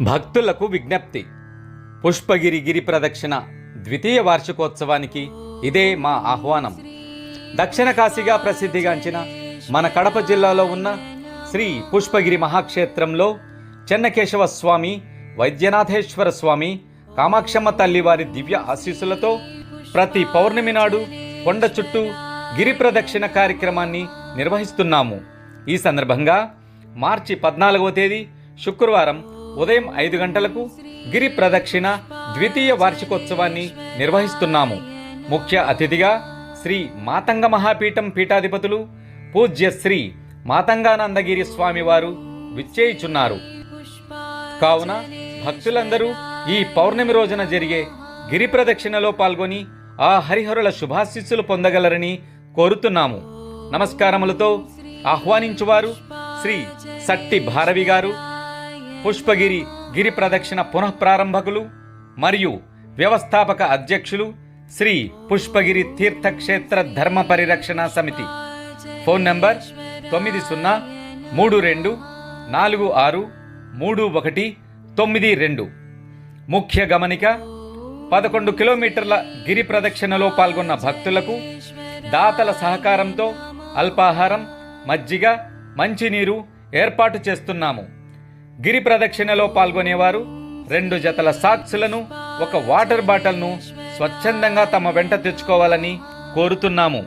భక్తులకు విజ్ఞప్తి. పుష్పగిరి గిరి ప్రదక్షిణ ద్వితీయ వార్షికోత్సవానికి ఇదే మా ఆహ్వానం. దక్షిణ కాశీగా ప్రసిద్ధిగాంచిన మన కడప జిల్లాలో ఉన్న శ్రీ పుష్పగిరి మహాక్షేత్రంలో చెన్నకేశవ స్వామి వైద్యనాథేశ్వర స్వామి కామాక్షమ్మ తల్లివారి దివ్య ఆశీస్సులతో ప్రతి పౌర్ణమి నాడు కొండ చుట్టూ గిరి ప్రదక్షిణ కార్యక్రమాన్ని నిర్వహిస్తున్నాము. ఈ సందర్భంగా మార్చి పద్నాలుగవ తేదీ శుక్రవారం ఉదయం ఐదు గంటలకు గిరి ప్రదక్షిణ ద్వితీయ వార్షికోత్సవాన్ని నిర్వహిస్తున్నాము. ముఖ్య అతిథిగా శ్రీ మాతంగ మహాపీఠం పీఠాధిపతులు పూజ్య శ్రీ మాతంగానందగిరి స్వామివారు విచ్చేయుచున్నారు. కావున భక్తులందరూ ఈ పౌర్ణమి రోజున జరిగే గిరి ప్రదక్షిణలో పాల్గొని ఆ హరిహరుల శుభాశిస్సులు పొందగలరని కోరుతున్నాము. నమస్కారములతో ఆహ్వానించువారు శ్రీ సట్టి భారవి గారు పుష్పగిరి గిరి ప్రదక్షిణ పునఃప్రారంభకులు మరియు వ్యవస్థాపక అధ్యక్షులు శ్రీ పుష్పగిరి తీర్థక్షేత్ర ధర్మ పరిరక్షణ సమితి. ఫోన్ నంబర్ తొమ్మిది సున్నా మూడు రెండు నాలుగు ఆరు మూడు ఒకటి తొమ్మిది రెండు. ముఖ్య గమనిక పదకొండు కిలోమీటర్ల గిరి ప్రదక్షిణలో పాల్గొన్న భక్తులకు దాతల సహకారంతో అల్పాహారం మజ్జిగ మంచినీరు ఏర్పాటు చేస్తున్నాము. గిరి ప్రదక్షిణలో పాల్గొనేవారు. రెండు జతల సాక్స్లను ఒక వాటర్ బాటిల్ను స్వచ్ఛందంగా తమ వెంట తెచ్చుకోవాలని కోరుతున్నాము.